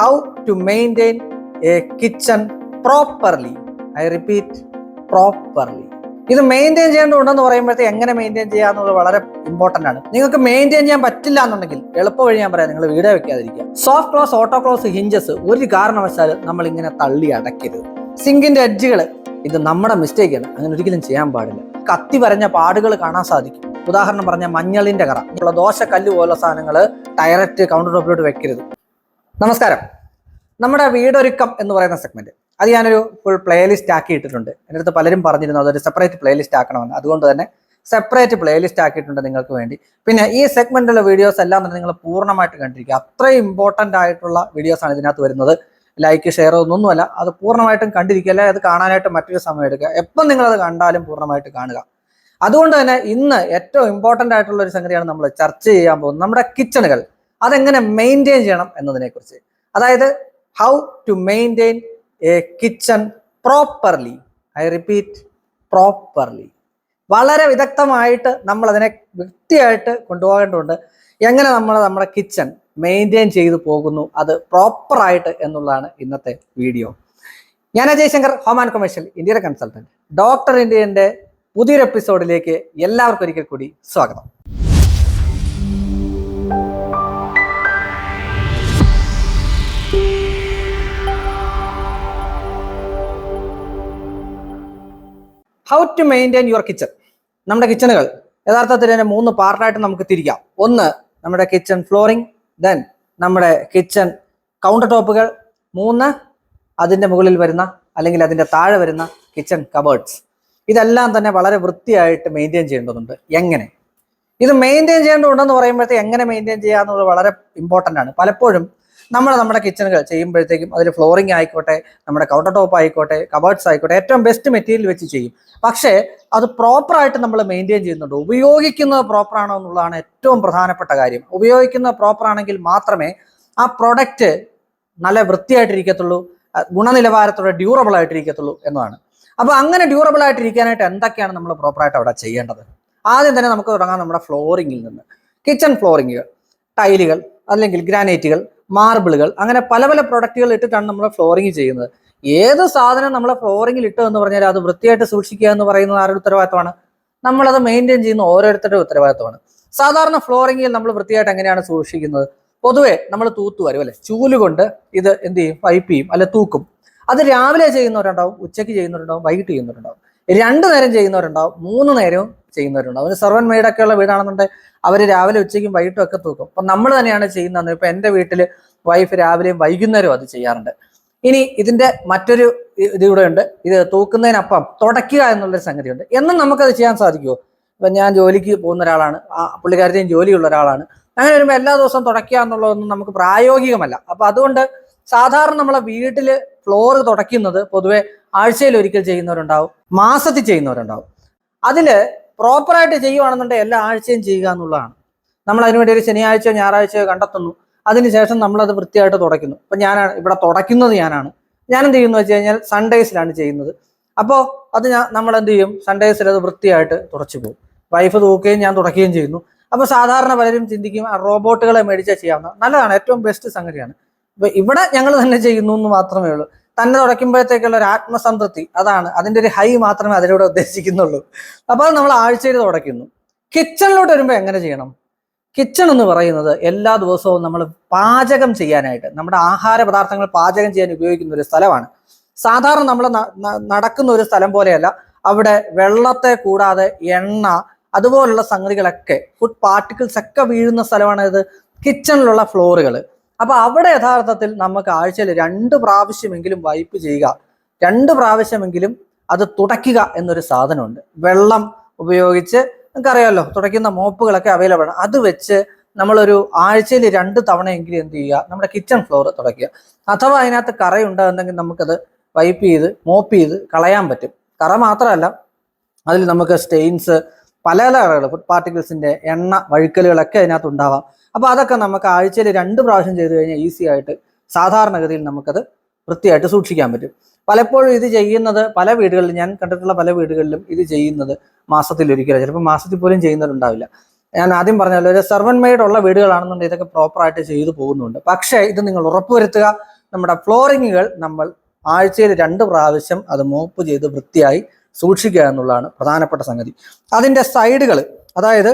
How to maintain a kitchen properly I repeat properly ഇത് maintain ചെയ്യേണ്ടതുണ്ടെന്ന് പറയുമ്പോഴത്തേക്ക് എങ്ങനെ മെയിന്റെയിൻ ചെയ്യുക എന്നുള്ളത് വളരെ ഇമ്പോർട്ടന്റ് ആണ്. നിങ്ങൾക്ക് മെയിന്റെയിൻ ചെയ്യാൻ പറ്റില്ല എന്നുണ്ടെങ്കിൽ എളുപ്പ വഴി ഞാൻ പറയാം. നിങ്ങൾ വീട് വെക്കാതിരിക്കുക. Soft close auto close hinges ഒരു കാരണവശാലും നമ്മൾ ഇങ്ങനെ തള്ളി അടയ്ക്കരുത്. സിങ്കിന്റെ എഡ്ജുകൾ ഇത് നമ്മുടെ മിസ്റ്റേക്ക് ആണ്. അങ്ങനെ ഒരിക്കലും ചെയ്യാൻ പാടില്ല. കത്തി വരഞ്ഞ പാടുകൾ കാണാൻ സാധിക്കും. ഉദാഹരണം പറഞ്ഞ മഞ്ഞളിന്റെ കറ. ദോശക്കല്ല് പോലുള്ള സാധനങ്ങൾ ഡയറക്റ്റ് കൗണ്ടർ ടോപ്പിലോട്ട് വെക്കരുത്. നമസ്കാരം. നമ്മുടെ വീടൊരുക്കം എന്ന് പറയുന്ന സെഗ്മെന്റ് അത് ഞാനൊരു ഫുൾ പ്ലേലിസ്റ്റ് ആക്കി ഇട്ടിട്ടുണ്ട് എന്റെ അടുത്ത് പലരും പറഞ്ഞിരുന്നു അതൊരു സെപ്പറേറ്റ് പ്ലേലിസ്റ്റ് ആക്കണമെന്ന്. അതുകൊണ്ട് തന്നെ സെപ്പറേറ്റ് പ്ലേലിസ്റ്റ് ആക്കിയിട്ടുണ്ട് നിങ്ങൾക്ക് വേണ്ടി. പിന്നെ ഈ സെഗ്മെന്റിലെ വീഡിയോസ് എല്ലാം തന്നെ നിങ്ങൾ പൂർണമായിട്ട് കണ്ടിരിക്കുക. അത്രയും ഇമ്പോർട്ടന്റ് ആയിട്ടുള്ള വീഡിയോസാണ് ഇതിനകത്ത് വരുന്നത്. ലൈക്ക് ഷെയർ ഒന്നൊന്നുമല്ല അത് പൂർണമായിട്ടും കണ്ടിരിക്കുക. അല്ലെ? അത് കാണാനായിട്ട് മറ്റൊരു സമയം എടുക്കുക. എപ്പം നിങ്ങളത് കണ്ടാലും പൂർണമായിട്ട് കാണുക. അതുകൊണ്ട് തന്നെ ഇന്ന് ഏറ്റവും ഇമ്പോർട്ടന്റ് ആയിട്ടുള്ള ഒരു സംഗതിയാണ് നമ്മൾ ചർച്ച ചെയ്യാൻ പോകുന്നത്. നമ്മുടെ കിച്ചണുകൾ അതെങ്ങനെ മെയിന്റെയിൻ ചെയ്യണം എന്നതിനെക്കുറിച്ച്. അതായത് how to maintain a kitchen properly I repeat properly വളരെ വിദഗ്ധമായിട്ട് നമ്മൾ അതിനെ വൃത്തിയായിട്ട് കൊണ്ടുപോകേണ്ടതുണ്ട്. എങ്ങനെ നമ്മൾ നമ്മുടെ കിച്ചൺ മെയിന്റെയിൻ ചെയ്തു പോകുന്നു അത് പ്രോപ്പറായിട്ട് എന്നുള്ളതാണ് ഇന്നത്തെ വീഡിയോ ഞാൻ Ajay Shankar home and commercial ഇന്ത്യയുടെ കൺസൾട്ടന്റ് ഡോക്ടർ ഇന്ത്യന്റെ പുതിയൊരു എപ്പിസോഡിലേക്ക് എല്ലാവർക്കും ഒരിക്കൽ കൂടി സ്വാഗതം. How to maintain your kitchen നമ്മുടെ കിച്ചണുകൾ യഥാർത്ഥത്തിൽ തന്നെ മൂന്ന് പാർട്ടായിട്ട് നമുക്ക് തിരിക്കാം. ഒന്ന് നമ്മുടെ കിച്ചൺ ഫ്ലോറിംഗ് ദെൻ നമ്മുടെ കിച്ചൺ കൗണ്ടർ ടോപ്പുകൾ മൂന്ന് അതിന്റെ മുകളിൽ വരുന്ന അല്ലെങ്കിൽ അതിന്റെ താഴെ വരുന്ന കിച്ചൺ കബേർഡ്സ് ഇതെല്ലാം തന്നെ വളരെ വൃത്തിയായിട്ട് മെയിന്റെയിൻ ചെയ്യേണ്ടതുണ്ട്. എങ്ങനെ? ഇത് മെയിന്റെയിൻ ചെയ്യേണ്ടതുണ്ടെന്ന് പറയുമ്പോഴത്തേക്ക് എങ്ങനെ മെയിന്റെയിൻ ചെയ്യുക എന്നുള്ളത് വളരെ ഇമ്പോർട്ടന്റ് ആണ്. പലപ്പോഴും നമ്മൾ നമ്മുടെ കിച്ചണുകൾ ചെയ്യുമ്പോഴത്തേക്കും അതിൽ ഫ്ലോറിംഗ് ആയിക്കോട്ടെ നമ്മുടെ കൗണ്ടർ ടോപ്പ് ആയിക്കോട്ടെ കബേർഡ്സ് ആയിക്കോട്ടെ ഏറ്റവും ബെസ്റ്റ് മെറ്റീരിയൽ വെച്ച് ചെയ്യും. പക്ഷേ അത് പ്രോപ്പറായിട്ട് നമ്മൾ മെയിന്റെയിൻ ചെയ്യുന്നുണ്ട്. ഉപയോഗിക്കുന്നത് പ്രോപ്പറാണോ എന്നുള്ളതാണ് ഏറ്റവും പ്രധാനപ്പെട്ട കാര്യം. ഉപയോഗിക്കുന്നത് പ്രോപ്പറാണെങ്കിൽ മാത്രമേ ആ പ്രൊഡക്റ്റ് നല്ല വൃത്തിയായിട്ടിരിക്കത്തുള്ളൂ ഗുണനിലവാരത്തോടെ ഡ്യൂറബിൾ ആയിട്ടിരിക്കത്തുള്ളൂ എന്നതാണ്. അപ്പോൾ അങ്ങനെ ഡ്യൂറബിൾ ആയിട്ടിരിക്കാനായിട്ട് എന്തൊക്കെയാണ് നമ്മൾ പ്രോപ്പറായിട്ട് അവിടെ ചെയ്യേണ്ടത്? ആദ്യം തന്നെ നമുക്ക് തുടങ്ങാം നമ്മുടെ ഫ്ലോറിങ്ങിൽ നിന്ന്. കിച്ചൺ ഫ്ലോറിങ്ങുകൾ ടൈലുകൾ അല്ലെങ്കിൽ ഗ്രാനൈറ്റുകൾ മാർബിളുകൾ അങ്ങനെ പല പല പ്രൊഡക്റ്റുകൾ ഇട്ടിട്ടാണ് നമ്മൾ ഫ്ലോറിങ് ചെയ്യുന്നത്. ഏത് സാധനം നമ്മൾ ഫ്ലോറിങ്ങിൽ ഇട്ടു എന്ന് പറഞ്ഞാൽ അത് വൃത്തിയായിട്ട് സൂക്ഷിക്കുക എന്ന് പറയുന്നത് ആരുടെ ഉത്തരവാദിത്തമാണ്? നമ്മളത് മെയിന്റെയിൻ ചെയ്യുന്ന ഓരോരുത്തരുടെ ഉത്തരവാദിത്തമാണ്. സാധാരണ ഫ്ലോറിങ്ങിൽ നമ്മൾ വൃത്തിയായിട്ട് എങ്ങനെയാണ് സൂക്ഷിക്കുന്നത്? പൊതുവെ നമ്മൾ തൂത്തു വരും അല്ലെ? ചൂൽ കൊണ്ട് ഇത് എന്ത് ചെയ്യും? പൈപ്പ് ചെയ്യും അല്ലെ തൂക്കും. അത് രാവിലെ ചെയ്യുന്നവരുണ്ടാവും ഉച്ചയ്ക്ക് ചെയ്യുന്നവരുണ്ടാവും വൈകിട്ട് ചെയ്യുന്നവരുണ്ടാവും. രണ്ടു നേരം ചെയ്യുന്നവരുണ്ടാവും മൂന്ന് നേരവും ചെയ്യുന്നവരുണ്ടാവും അവർ സെർവൻ മെയ്ഡൊക്കെ ഉള്ള വീടാണെന്നുണ്ടെങ്കിൽ അവർ രാവിലെ ഉച്ചയ്ക്കും വൈകിട്ടും ഒക്കെ തൂക്കും. അപ്പം നമ്മൾ തന്നെയാണ് ചെയ്യുന്നത് ഇപ്പം എന്റെ വീട്ടിൽ വൈഫ് രാവിലെയും വൈകുന്നേരവും അത് ചെയ്യാറുണ്ട്. ഇനി ഇതിന്റെ മറ്റൊരു ഇത് ഉണ്ട്. ഇത് തൂക്കുന്നതിനപ്പം തുടയ്ക്കുക എന്നുള്ളൊരു സംഗതിയുണ്ട്. എന്നും നമുക്കത് ചെയ്യാൻ സാധിക്കുമോ ഇപ്പം ഞാൻ ജോലിക്ക് പോകുന്ന ഒരാളാണ്. ആ പുള്ളിക്കാരത്തെയും ജോലിയുള്ള ഒരാളാണ്. അങ്ങനെ വരുമ്പോൾ എല്ലാ ദിവസവും തുടയ്ക്കുക എന്നുള്ളതൊന്നും നമുക്ക് പ്രായോഗികമല്ല. അപ്പൊ അതുകൊണ്ട് സാധാരണ നമ്മളെ വീട്ടിൽ ഫ്ലോർ തുടയ്ക്കുന്നത് പൊതുവെ ആഴ്ചയിൽ ഒരിക്കൽ ചെയ്യുന്നവരുണ്ടാവും. മാസത്തിൽ ചെയ്യുന്നവരുണ്ടാവും. അതിൽ പ്രോപ്പറായിട്ട് ചെയ്യുവാണെന്നുണ്ടെങ്കിൽ എല്ലാ ആഴ്ചയും ചെയ്യുക എന്നുള്ളതാണ്. നമ്മൾ അതിനുവേണ്ടി ഒരു ശനിയാഴ്ചയോ ഞായറാഴ്ചയോ കണ്ടെത്തുന്നു. അതിനുശേഷം നമ്മളത് വൃത്തിയായിട്ട് തുടയ്ക്കുന്നു. ഇപ്പം ഞാനാണ് ഇവിടെ തുടയ്ക്കുന്നത് ഞാനാണ്. ഞാൻ ചെയ്യുന്നു വെച്ച് കഴിഞ്ഞാൽ സൺഡേസിലാണ് ചെയ്യുന്നത്. അപ്പോൾ അത് ഞാൻ നമ്മൾ എന്ത് ചെയ്യും? സൺഡേസിൽ അത് വൃത്തിയായിട്ട് തുടച്ചു പോകും. വൈഫ് തൂക്കുകയും ഞാൻ തുടയ്ക്കുകയും ചെയ്യുന്നു. അപ്പോൾ സാധാരണ പലരും ചിന്തിക്കും ആ റോബോട്ടുകളെ മേടിച്ചാൽ ചെയ്യാവുന്ന നല്ലതാണ്. ഏറ്റവും ബെസ്റ്റ് സംഗതിയാണ്. അപ്പോൾ ഇവിടെ ഞങ്ങൾ തന്നെ ചെയ്യുന്നു എന്ന് മാത്രമേ ഉള്ളൂ. തന്നെ തുടയ്ക്കുമ്പോഴത്തേക്കുള്ള ഒരു ആത്മസംതൃപ്തി അതാണ്. അതിന്റെ ഒരു ഹൈ മാത്രമേ അതിലൂടെ ഉദ്ദേശിക്കുന്നുള്ളൂ. അപ്പോൾ നമ്മൾ ആഴ്ചയിൽ തുടയ്ക്കുന്നു. കിച്ചണിലോട്ട് വരുമ്പോൾ എങ്ങനെ ചെയ്യണം? കിച്ചൺ എന്ന് പറയുന്നത് എല്ലാ ദിവസവും നമ്മൾ പാചകം ചെയ്യാനായിട്ട് നമ്മുടെ ആഹാര പദാർത്ഥങ്ങൾ പാചകം ചെയ്യാൻ ഉപയോഗിക്കുന്ന ഒരു സ്ഥലമാണ്. സാധാരണ നമ്മൾ നടക്കുന്ന ഒരു സ്ഥലം പോലെയല്ല. അവിടെ വെള്ളത്തെ കൂടാതെ എണ്ണ അതുപോലുള്ള സംഗതികളൊക്കെ ഫുഡ് പാർട്ടിക്കിൾസ് ഒക്കെ വീഴുന്ന സ്ഥലമാണ് ഇത് കിച്ചണിലുള്ള ഫ്ലോറുകൾ അപ്പൊ അവിടെ യഥാർത്ഥത്തിൽ നമുക്ക് ആഴ്ചയിൽ രണ്ട് പ്രാവശ്യമെങ്കിലും വൈപ്പ് ചെയ്യുക. രണ്ട് പ്രാവശ്യമെങ്കിലും അത് തുടയ്ക്കുക എന്നൊരു സാധനമുണ്ട്. വെള്ളം ഉപയോഗിച്ച് നിങ്ങൾക്കറിയാമല്ലോ തുടയ്ക്കുന്ന മോപ്പുകളൊക്കെ അവൈലബിൾ ആണ്. അത് വെച്ച് നമ്മളൊരു ആഴ്ചയിൽ രണ്ട് തവണയെങ്കിലും എന്ത് ചെയ്യുക നമ്മുടെ കിച്ചൺ ഫ്ലോർ തുടയ്ക്കുക. അഥവാ അതിനകത്ത് കറയുണ്ടെന്നുണ്ടെങ്കിൽ നമുക്കത് വൈപ്പ് ചെയ്ത് മോപ്പ് ചെയ്ത് കളയാൻ പറ്റും. കറ മാത്രമല്ല അതിൽ നമുക്ക് സ്റ്റെയിൻസ് പല പല കറകൾ ഫുഡ് പാർട്ടിക്കിൾസിന്റെ എണ്ണ വഴുക്കലുകളൊക്കെ അതിനകത്ത് ഉണ്ടാവാം. അപ്പോൾ അതൊക്കെ നമുക്ക് ആഴ്ചയിൽ രണ്ട് പ്രാവശ്യം ചെയ്തു കഴിഞ്ഞാൽ ഈസി ആയിട്ട് സാധാരണഗതിയിൽ നമുക്കത് വൃത്തിയായിട്ട് സൂക്ഷിക്കാൻ പറ്റും. പലപ്പോഴും ഇത് ചെയ്യുന്നത് പല വീടുകളിലും ഞാൻ കണ്ടിട്ടുള്ള പല വീടുകളിലും ഇത് ചെയ്യുന്നത് മാസത്തിൽ ഒരിക്കലും. ചിലപ്പോൾ മാസത്തിൽ പോലും ചെയ്യുന്നവരുണ്ടാവില്ല. ഞാൻ ആദ്യം പറഞ്ഞല്ലോ ഒരു സെർവൻ മെയ്ഡ് ഉള്ള വീടുകളാണെന്നുണ്ടെങ്കിൽ ഇതൊക്കെ പ്രോപ്പറായിട്ട് ചെയ്തു പോകുന്നുണ്ട്. പക്ഷേ ഇത് നിങ്ങൾ ഉറപ്പുവരുത്തുക. നമ്മുടെ ഫ്ലോറിങ്ങുകൾ നമ്മൾ ആഴ്ചയിൽ രണ്ട് പ്രാവശ്യം അത് മോപ്പ് ചെയ്ത് വൃത്തിയായി സൂക്ഷിക്കുക എന്നുള്ളതാണ് പ്രധാനപ്പെട്ട സംഗതി. അതിന്റെ സൈഡുകൾ അതായത്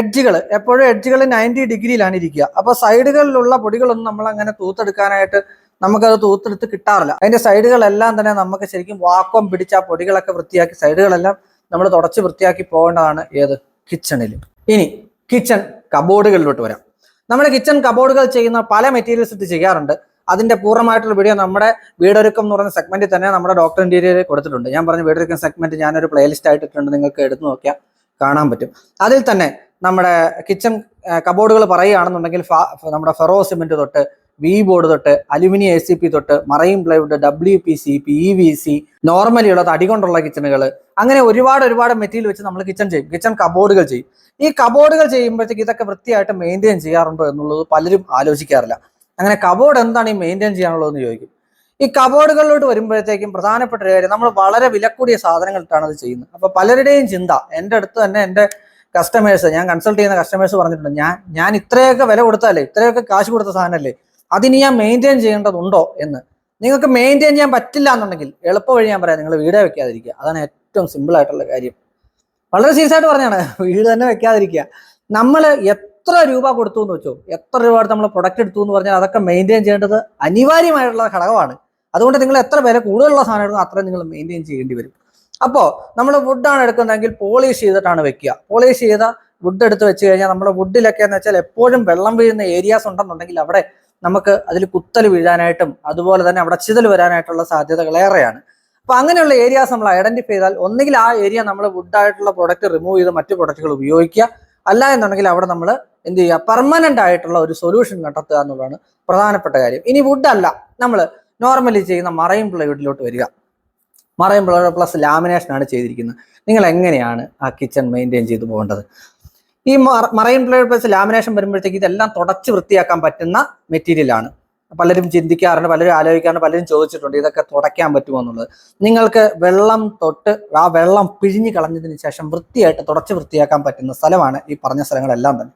എഡ്ജുകൾ എപ്പോഴും എഡ്ജുകൾ നയന്റി ഡിഗ്രിയിലാണ് ഇരിക്കുക. അപ്പോൾ സൈഡുകളിലുള്ള പൊടികളൊന്നും നമ്മൾ അങ്ങനെ തൂത്തെടുക്കാനായിട്ട് നമുക്കത് തൂത്തെടുത്ത് കിട്ടാറില്ല. അതിന്റെ സൈഡുകളെല്ലാം തന്നെ നമുക്ക് ശരിക്കും വാക്വം പിടിച്ച പൊടികളൊക്കെ വൃത്തിയാക്കി സൈഡുകളെല്ലാം നമ്മൾ തുടച്ച് വൃത്തിയാക്കി പോകേണ്ടതാണ് ഏത്? കിച്ചണിൽ ഇനി കിച്ചൺ കബോർഡുകളിലോട്ട് വരാം. നമ്മുടെ കിച്ചൺ കബോർഡുകൾ ചെയ്യുന്ന പല മെറ്റീരിയൽസ് ഇട്ട് ചെയ്യാറുണ്ട്. അതിന്റെ പൂർണമായിട്ടുള്ള വീഡിയോ നമ്മുടെ വീടൊരുക്കം എന്ന് പറയുന്ന സെഗ്മെന്റിൽ തന്നെ നമ്മുടെ ഡോക്ടർ ഇന്റീരിയറിൽ കൊടുത്തിട്ടുണ്ട്. ഞാൻ പറഞ്ഞ വീടൊരുക്കം സെഗ്മെന്റ് ഞാനൊരു പ്ലേലിസ്റ്റ് ആയിട്ടിട്ടുണ്ട്. നിങ്ങൾക്ക് എടുത്തു നോക്കിയാൽ കാണാൻ പറ്റും. അതിൽ തന്നെ നമ്മുടെ കിച്ചൺ കബോർഡുകൾ പറയുകയാണെന്നുണ്ടെങ്കിൽ നമ്മുടെ ഫെറോ സിമെന്റ് തൊട്ട് വി ബോർഡ് തൊട്ട് അലുമിനിയം എ സി പി തൊട്ട് marine plywood W P C P E V C normally ഉള്ള തടി കൊണ്ടുള്ള കിച്ചണുകൾ അങ്ങനെ ഒരുപാട് ഒരുപാട് മെറ്റീരിയൽ വെച്ച് നമ്മൾ കിച്ചൺ ചെയ്യും. കിച്ചൺ കബോർഡുകൾ ചെയ്യും. ഈ കബോർഡുകൾ ചെയ്യുമ്പോഴത്തേക്ക് ഇതൊക്കെ വൃത്തിയായിട്ട് മെയിന്റെയിൻ ചെയ്യാറുണ്ടോ എന്നുള്ളത് പലരും ആലോചിക്കാറില്ല. അങ്ങനെ കബോർഡ് എന്താണ് ഈ മെയിന്റെയിൻ ചെയ്യാനുള്ളതെന്ന് ചോദിക്കും. ഈ കബോർഡുകളിലോട്ട് വരുമ്പോഴത്തേക്കും പ്രധാനപ്പെട്ട ഒരു കാര്യം നമ്മൾ വളരെ വിലക്കൂടിയ സാധനങ്ങളിട്ടാണ് അത് ചെയ്യുന്നത്. അപ്പൊ പലരുടെയും ചിന്ത എന്റെ അടുത്ത് തന്നെ എന്റെ കസ്റ്റമേഴ്സ് ഞാൻ കൺസൾട്ട് ചെയ്യുന്ന കസ്റ്റമേഴ്സ് പറഞ്ഞിട്ടുണ്ട് ഞാൻ ഞാൻ ഇത്രയൊക്കെ വില കൊടുത്താലേ ഇത്രയൊക്കെ കാശ് കൊടുത്ത സാധനമല്ലേ അതിന് ഞാൻ മെയിന്റെയിൻ ചെയ്യേണ്ടതുണ്ടോ എന്ന്? നിങ്ങൾക്ക് മെയിന്റെയിൻ ചെയ്യാൻ പറ്റില്ല എന്നുണ്ടെങ്കിൽ എളുപ്പ വഴി ഞാൻ പറയാം നിങ്ങൾ വീടേ വെക്കാതിരിക്കുക. അതാണ് ഏറ്റവും സിമ്പിൾ ആയിട്ടുള്ള കാര്യം. വളരെ സീരിയസ് ആയിട്ട് പറഞ്ഞാണ് വീട് തന്നെ വെക്കാതിരിക്കുക. നമ്മൾ എത്ര രൂപ കൊടുത്തു എന്ന് വെച്ചോ? എത്ര രൂപ എടുത്ത് നമ്മൾ പ്രൊഡക്റ്റ് എടുത്തു എന്ന് പറഞ്ഞാൽ അതൊക്കെ മെയിന്റെയിൻ ചെയ്യേണ്ടത് അനിവാര്യമായിട്ടുള്ള ഘടകമാണ്. അതുകൊണ്ട് നിങ്ങൾ എത്ര വില കൂടുതലുള്ള സാധനം എടുക്കും അത്രയും നിങ്ങൾ മെയിന്റെയിൻ ചെയ്യേണ്ടി വരും. അപ്പോൾ നമ്മൾ വുഡാണ് എടുക്കുന്നതെങ്കിൽ പോളിഷ് ചെയ്തിട്ടാണ് വെക്കുക. പോളിഷ് ചെയ്ത വുഡ് എടുത്ത് വെച്ച് കഴിഞ്ഞാൽ നമ്മുടെ വുഡിലൊക്കെ എന്ന് വെച്ചാൽ എപ്പോഴും വെള്ളം വീഴുന്ന ഏരിയാസ് ഉണ്ടെന്നുണ്ടെങ്കിൽ അവിടെ നമുക്ക് അതിൽ കുത്തൽ വീഴാനായിട്ടും അതുപോലെ തന്നെ അവിടെ ചിതൽ വരാനായിട്ടുള്ള സാധ്യതകൾ ഏറെയാണ്. അപ്പൊ അങ്ങനെയുള്ള ഏരിയാസ് നമ്മൾ ഐഡന്റിഫൈ ചെയ്താൽ ഒന്നുകിൽ ആ ഏരിയ നമ്മൾ വുഡായിട്ടുള്ള പ്രൊഡക്റ്റ് റിമൂവ് ചെയ്ത് മറ്റു പ്രൊഡക്റ്റുകൾ ഉപയോഗിക്കുക. അല്ല എന്നുണ്ടെങ്കിൽ അവിടെ നമ്മൾ എന്ത് ചെയ്യുക? പെർമനന്റ് ആയിട്ടുള്ള ഒരു സൊല്യൂഷൻ കണ്ടെത്തുക എന്നുള്ളതാണ് പ്രധാനപ്പെട്ട കാര്യം. ഇനി വുഡ് അല്ല. നമ്മൾ നോർമലി ചെയ്യുന്ന മറയും പ്ലൈവുഡിലോട്ട് വരിക. മറയും പ്ലൈവുഡ് പ്ലസ് ലാമിനേഷൻ ആണ് ചെയ്തിരിക്കുന്നത്. നിങ്ങൾ എങ്ങനെയാണ് ആ കിച്ചൺ മെയിന്റെയിൻ ചെയ്തു പോകേണ്ടത്? ഈ മറൈൻ പ്ലൈവുഡ് പ്ലസ് ലാമിനേഷൻ വരുമ്പോഴത്തേക്ക് ഇതെല്ലാം തുടച്ച് വൃത്തിയാക്കാൻ പറ്റുന്ന മെറ്റീരിയലാണ് പലരും ചിന്തിക്കാറുണ്ട് പലരും ആലോചിക്കാറുണ്ട് പലരും ചോദിച്ചിട്ടുണ്ട് ഇതൊക്കെ തുടയ്ക്കാൻ പറ്റുമോ എന്നുള്ളത്. നിങ്ങൾക്ക് വെള്ളം തൊട്ട് ആ വെള്ളം പിഴിഞ്ഞ് കളഞ്ഞതിന് ശേഷം വൃത്തിയായിട്ട് തുടച്ച് വൃത്തിയാക്കാൻ പറ്റുന്ന സ്ഥലമാണ് ഈ പറഞ്ഞ സ്ഥലങ്ങളെല്ലാം തന്നെ.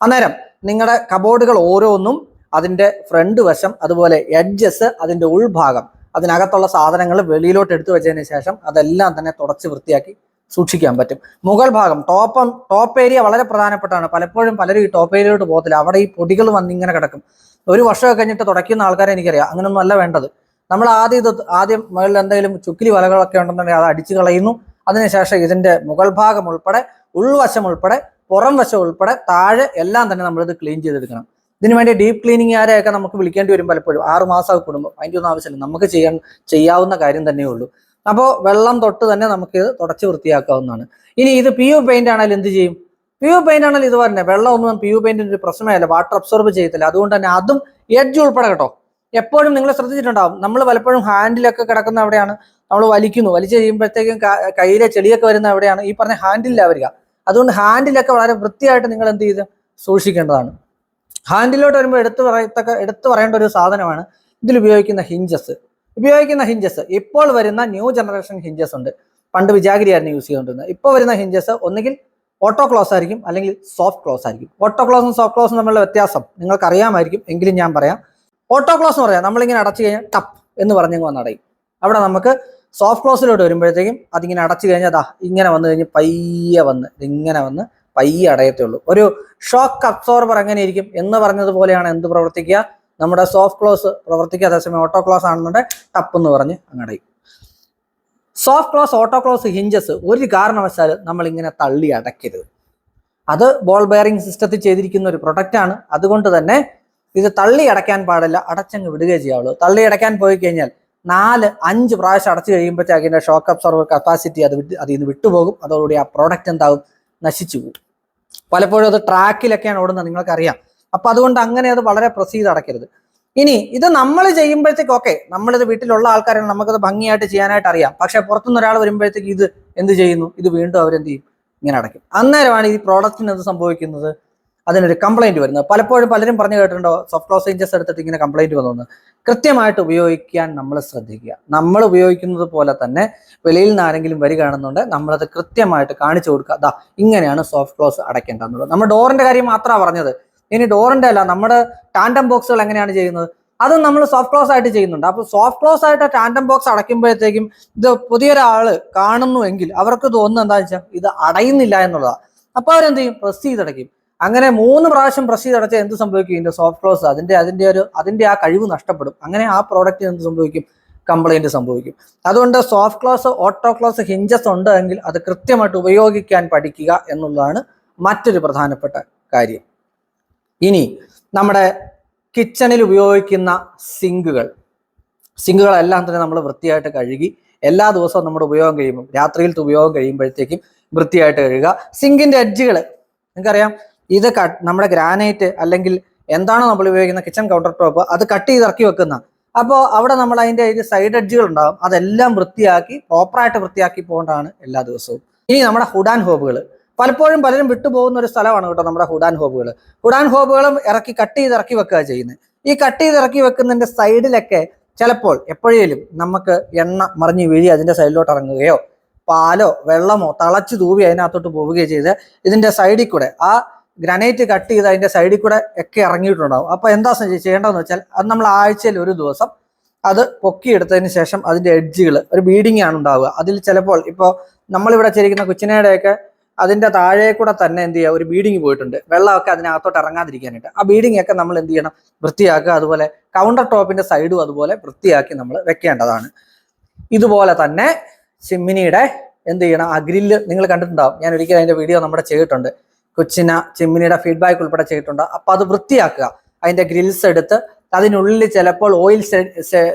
അന്നേരം നിങ്ങളുടെ കബോർഡുകൾ ഓരോന്നും അതിന്റെ ഫ്രണ്ട് വശം അതുപോലെ എഡ്ജസ് അതിന്റെ ഉൾഭാഗം അതിനകത്തുള്ള സാധനങ്ങൾ വെളിയിലോട്ട് എടുത്തു വെച്ചതിന് ശേഷം അതെല്ലാം തന്നെ തുടച്ച് വൃത്തിയാക്കി സൂക്ഷിക്കാൻ പറ്റും. മുകൾ ഭാഗം ടോപ്പം ടോപ്പ് ഏരിയ വളരെ പ്രധാനപ്പെട്ടാണ്. പലപ്പോഴും പലരും ഈ ടോപ്പ് ഏരിയയിലോട്ട് പോകത്തില്ല. അവിടെ ഈ പൊടികൾ വന്ന് ഇങ്ങനെ കിടക്കും. ഒരു വർഷമൊക്കെ കഴിഞ്ഞിട്ട് തുടയ്ക്കുന്ന ആൾക്കാരെ എനിക്കറിയാം. അങ്ങനെയൊന്നും അല്ല വേണ്ടത്. നമ്മൾ ആദ്യം ഇത് ആദ്യം മുകളിൽ എന്തെങ്കിലും ചുക്കിലി വലകളൊക്കെ ഉണ്ടെന്നുണ്ടെങ്കിൽ അത് അടിച്ചു കളയുന്നു. അതിനുശേഷം ഇതിന്റെ മുകൾ ഭാഗം ഉൾപ്പെടെ ഉൾവശം ഉൾപ്പെടെ പുറം വശം ഉൾപ്പെടെ താഴെ എല്ലാം തന്നെ നമ്മളിത് ക്ലീൻ ചെയ്തെടുക്കണം. ഇതിനു വേണ്ടി ഡീപ്പ് ക്ലീനിങ് ആരെയൊക്കെ നമുക്ക് വിളിക്കേണ്ടി വരും പലപ്പോഴും. ആറ് മാസമൊക്കെ കൂടുമ്പോൾ അതിന്റെ ഒന്നും ആവശ്യമില്ല. നമുക്ക് ചെയ്യാൻ ചെയ്യാവുന്ന കാര്യം തന്നെ ഉള്ളൂ. അപ്പോൾ വെള്ളം തൊട്ട് തന്നെ നമുക്ക് ഇത് തുടച്ച് വൃത്തിയാക്കാവുന്നതാണ്. ഇനി ഇത് പി യു പെയിന്റ് ആണെങ്കിൽ എന്ത് ചെയ്യും? പി യു പെയിന്റ് ആണെങ്കിൽ ഇത് തന്നെ വെള്ളം ഒന്നും പി യു പെയിന്റിന്റെ ഒരു പ്രശ്നമല്ല വാട്ടർ അബ്സോർബ് ചെയ്യത്തില്ല. അതുകൊണ്ട് തന്നെ അതും എഡ്ജ് ഉൾപ്പെടെ കേട്ടോ. എപ്പോഴും നിങ്ങൾ ശ്രദ്ധിച്ചിട്ടുണ്ടാവും. നമ്മൾ പലപ്പോഴും ഹാൻഡിലൊക്കെ കിടക്കുന്ന എവിടെയാണ് നമ്മൾ വലിക്കുന്നു. വലിച്ചു കഴിയുമ്പോഴത്തേക്കും കയ്യിലെ ചെളിയൊക്കെ വരുന്ന എവിടെയാണ് ഈ പറഞ്ഞ ഹാൻഡിലാ വരിക അതുകൊണ്ട് ഹാൻഡിലൊക്കെ വളരെ വൃത്തിയായിട്ട് നിങ്ങൾ എന്ത് ചെയ്ത് സൂക്ഷിക്കേണ്ടതാണ്. ഹാൻഡിലോട്ട് വരുമ്പോൾ എടുത്തു പറയത്തക്ക എടുത്തു പറയേണ്ട ഒരു സാധനമാണ് ഇതിൽ ഉപയോഗിക്കുന്ന ഹിഞ്ചസ് ഉപയോഗിക്കുന്ന ഹിഞ്ചസ് ഇപ്പോൾ വരുന്ന ന്യൂ ജനറേഷൻ ഹിഞ്ചസ് ഉണ്ട്. പണ്ട് വിജാഗിരിയായിരുന്നു യൂസ് ചെയ്തുകൊണ്ടിരുന്നത്. ഇപ്പോൾ വരുന്ന ഹിഞ്ചസ് ഒന്നുകിൽ ഓട്ടോ ക്ലോസ് ആയിരിക്കും അല്ലെങ്കിൽ സോഫ്റ്റ് ക്ലോസ് ആയിരിക്കും. ഓട്ടോ ക്ലോസും സോഫ്റ്റ് ക്ലോസും തമ്മിലുള്ള വ്യത്യാസം നിങ്ങൾക്ക് അറിയാമായിരിക്കും. എങ്കിലും ഞാൻ പറയാം. ഓട്ടോ ക്ലോസ് എന്ന് പറയാം. നമ്മളിങ്ങനെ അടച്ചു കഴിഞ്ഞാൽ ടപ്പ് എന്ന് പറഞ്ഞു വന്നടയും അവിടെ നമുക്ക് സോഫ്റ്റ് ക്ലോസിലോട്ട് വരുമ്പോഴത്തേക്കും അതിങ്ങനെ അടച്ചു കഴിഞ്ഞാൽ അതാ ഇങ്ങനെ വന്നു കഴിഞ്ഞ് പയ്യെ വന്ന് ഇങ്ങനെ വന്ന് പയ്യെ അടയത്തേ ഉള്ളൂ ഒരു ഷോക്ക് അബ്സോർബർ എങ്ങനെ ഇരിക്കും എന്ന് പറഞ്ഞതുപോലെയാണ് എന്ത് പ്രവർത്തിക്കുക? നമ്മുടെ സോഫ്റ്റ് ക്ലോസ് പ്രവർത്തിക്കുക. അതേസമയം ഓട്ടോ ക്ലോസ് ആണെന്നുണ്ടെങ്കിൽ ടപ്പ് എന്ന് പറഞ്ഞ് അങ്ങടയും soft close auto close hinges ഒരു കാരണവശാൽ നമ്മൾ ഇങ്ങനെ തള്ളി അടയ്ക്കരുത്. അത് ബോൾ ബെയറിംഗ് സിസ്റ്റത്തിൽ ചെയ്തിരിക്കുന്ന ഒരു പ്രൊഡക്റ്റ് ആണ്. അതുകൊണ്ട് തന്നെ ഇത് തള്ളി അടയ്ക്കാൻ പാടില്ല. അടച്ചങ്ങ് വിടുകയേ ചെയ്യാവുള്ളൂ. തള്ളി അടയ്ക്കാൻ പോയി കഴിഞ്ഞാൽ നാല് അഞ്ച് പ്രാവശ്യം അടച്ചു കഴിയുമ്പോഴത്തേക്ക് അതിന്റെ ഷോക്ക് അബ്സോർവർ കപ്പാസിറ്റി അത് വിട്ട് അതിൽ നിന്ന് വിട്ടുപോകും. അതോടുകൂടി ആ പ്രോഡക്റ്റ് എന്താകും നശിച്ചു പോകും. പലപ്പോഴും അത് ട്രാക്കിലൊക്കെയാണ് ഓടുന്നത് നിങ്ങൾക്കറിയാം. അപ്പൊ അതുകൊണ്ട് അങ്ങനെ അത് വളരെ പ്രസീത് അടയ്ക്കരുത്. ഇനി ഇത് നമ്മൾ ചെയ്യുമ്പോഴത്തേക്ക് ഓക്കെ നമ്മളിത് വീട്ടിലുള്ള ആൾക്കാരാണ് നമുക്കത് ഭംഗിയായിട്ട് ചെയ്യാനായിട്ട് അറിയാം. പക്ഷേ പുറത്തുനിന്ന് ഒരാൾ വരുമ്പോഴത്തേക്ക് ഇത് എന്ത് ചെയ്യുന്നു? ഇത് വീണ്ടും അവരെന്ത് ചെയ്യും? ഇങ്ങനെ അടയ്ക്കും. അന്നേരമാണ് ഈ പ്രോഡക്റ്റിന് എന്ത് സംഭവിക്കുന്നത്? അതിനൊരു കംപ്ലൈന്റ് വരുന്നത് പലപ്പോഴും പലരും പറഞ്ഞു കേട്ടിട്ടുണ്ടോ? സോഫ്റ്റ് ക്ലോസ് ചേഞ്ചസ് എടുത്തിട്ട് ഇങ്ങനെ കംപ്ലൈന്റ് വന്നു കൃത്യമായിട്ട് ഉപയോഗിക്കാൻ നമ്മൾ ശ്രദ്ധിക്കുക. നമ്മൾ ഉപയോഗിക്കുന്നത് പോലെ തന്നെ വെളിയിൽ നിന്ന് ആരെങ്കിലും വരികയാണെന്നുണ്ട് നമ്മളത് കൃത്യമായിട്ട് കാണിച്ചു കൊടുക്കുക. അതാ ഇങ്ങനെയാണ് സോഫ്റ്റ് ക്ലോസ് അടയ്ക്കേണ്ടതെന്നുള്ളത്. നമ്മൾ ഡോറിന്റെ കാര്യം മാത്രമാണ് പറഞ്ഞത്. ഇനി ഡോറിന്റെ അല്ല നമ്മുടെ ടാൻഡം ബോക്സുകൾ എങ്ങനെയാണ് ചെയ്യുന്നത്? അതും നമ്മൾ സോഫ്റ്റ് ക്ലോസ് ആയിട്ട് ചെയ്യുന്നുണ്ട്. അപ്പോൾ സോഫ്റ്റ് ക്ലോസ് ആയിട്ട് ടാൻഡം ബോക്സ് അടയ്ക്കുമ്പോഴത്തേക്കും ഇത് പുതിയൊരാൾ കാണുന്നുവെങ്കിൽ അവർക്ക് തോന്നുന്നത് എന്താ വെച്ചാൽ ഇത് അടയുന്നില്ല എന്നുള്ളതാണ് അപ്പോൾ അവരെന്ത് ചെയ്യും? പ്രസ് ചെയ്തടയ്ക്കും. അങ്ങനെ മൂന്ന് പ്രാവശ്യം പ്രസ് ചെയ്തടച്ചാൽ എന്ത് സംഭവിക്കും? ഇതിന്റെ സോഫ്റ്റ് ക്ലോസ് അതിന്റെ അതിന്റെ ഒരു അതിന്റെ ആ കഴിവ് നഷ്ടപ്പെടും. അങ്ങനെ ആ പ്രോഡക്റ്റ് എന്ത് സംഭവിക്കും? കംപ്ലൈന്റ് സംഭവിക്കും. അതുകൊണ്ട് soft close auto close hinges ഉണ്ട് എങ്കിൽ അത് കൃത്യമായിട്ട് ഉപയോഗിക്കാൻ പഠിക്കുക എന്നുള്ളതാണ് മറ്റൊരു പ്രധാനപ്പെട്ട കാര്യം. ഇനി നമ്മുടെ കിച്ചണിൽ ഉപയോഗിക്കുന്ന സിങ്കുകൾ. സിങ്കുകളെല്ലാം തന്നെ നമ്മൾ വൃത്തിയായിട്ട് കഴുകി എല്ലാ ദിവസവും നമ്മുടെ ഉപയോഗം കഴിയുമ്പോൾ രാത്രിയിലത്തെ ഉപയോഗം കഴിയുമ്പോഴത്തേക്കും വൃത്തിയായിട്ട് കഴുകുക. സിങ്കിന്റെ എഡ്ജുകൾ നിങ്ങൾക്കറിയാം ഇത് നമ്മുടെ ഗ്രാനൈറ്റ് അല്ലെങ്കിൽ എന്താണോ നമ്മൾ ഉപയോഗിക്കുന്ന കിച്ചൺ കൗണ്ടർ ടോപ്പ് അത് കട്ട് ചെയ്ത് ഇറക്കി വെക്കുന്ന. അപ്പോൾ അവിടെ നമ്മൾ അതിന്റെ ഒരു സൈഡ് എഡ്ജുകൾ ഉണ്ടാകും അതെല്ലാം വൃത്തിയാക്കി പ്രോപ്പറായിട്ട് വൃത്തിയാക്കി പോകേണ്ടതാണ് എല്ലാ ദിവസവും. ഇനി നമ്മുടെ ഹുഡാൻ ഹോബുകൾ പലപ്പോഴും പലരും വിട്ടുപോകുന്ന ഒരു സ്ഥലമാണ് കേട്ടോ നമ്മുടെ ഹുഡാൻ ഹോബുകൾ ഹുഡാൻ ഹോബുകളും ഇറക്കി കട്ട് ചെയ്ത് ഇറക്കി വെക്കുക ചെയ്യുന്നത്. ഈ കട്ട് ചെയ്ത് ഇറക്കി വെക്കുന്നതിന്റെ സൈഡിലൊക്കെ ചിലപ്പോൾ എപ്പോഴേലും നമുക്ക് എണ്ണ മറിഞ്ഞ് വീഴി അതിന്റെ സൈഡിലോട്ട് ഇറങ്ങുകയോ പാലോ വെള്ളമോ തളച്ച് തൂവി അതിനകത്തോട്ട് പോവുകയോ ചെയ്ത് ഇതിന്റെ സൈഡിൽ കൂടെ ആ ഗ്രാനൈറ്റ് കട്ട് ചെയ്ത് അതിന്റെ സൈഡിൽ കൂടെ ഒക്കെ ഇറങ്ങിയിട്ടുണ്ടാവും. അപ്പോൾ എന്താ ചെയ്യേണ്ടതെന്ന് വെച്ചാൽ അത് നമ്മൾ ആഴ്ചയിൽ ഒരു ദിവസം അത് പൊക്കിയെടുത്തതിന് ശേഷം അതിന്റെ എഡ്ജുകൾ ഒരു ബീഡിംഗ് ആണ് ഉണ്ടാവുക. അതിൽ ചിലപ്പോൾ ഇപ്പോൾ നമ്മളിവിടെ ചിരിക്കുന്ന കുച്ചിനയുടെയൊക്കെ അതിന്റെ താഴെ കൂടെ തന്നെ എന്ത് ചെയ്യുക? ഒരു ബീഡിങ് പോയിട്ടുണ്ട്. വെള്ളമൊക്കെ അതിനകത്തോട്ട് ഇറങ്ങാതിരിക്കാനായിട്ട്. ആ ബീഡിങ് ഒക്കെ നമ്മൾ എന്ത് ചെയ്യണം? വൃത്തിയാക്കുക. അതുപോലെ കൗണ്ടർ ടോപ്പിന്റെ സൈഡും അതുപോലെ വൃത്തിയാക്കി നമ്മൾ വെക്കേണ്ടതാണ്. ഇതുപോലെ തന്നെ ചിമ്മിനിയുടെ എന്ത് ചെയ്യണം? ആ ഗ്രില്ല് നിങ്ങൾ കണ്ടിട്ടുണ്ടാവും. ഞാൻ ഒരിക്കലും അതിന്റെ വീഡിയോ നമ്മുടെ ചെയ്തിട്ടുണ്ട്. കൊച്ചിന ചിമ്മിനിയുടെ ഫീഡ്ബാക്ക് ഉൾപ്പെടെ ചെയ്തിട്ടുണ്ട്. അപ്പോൾ അത് വൃത്തിയാക്കുക. അതിന്റെ ഗ്രിൽസ് എടുത്ത് അതിനുള്ളിൽ ചിലപ്പോൾ ഓയിൽ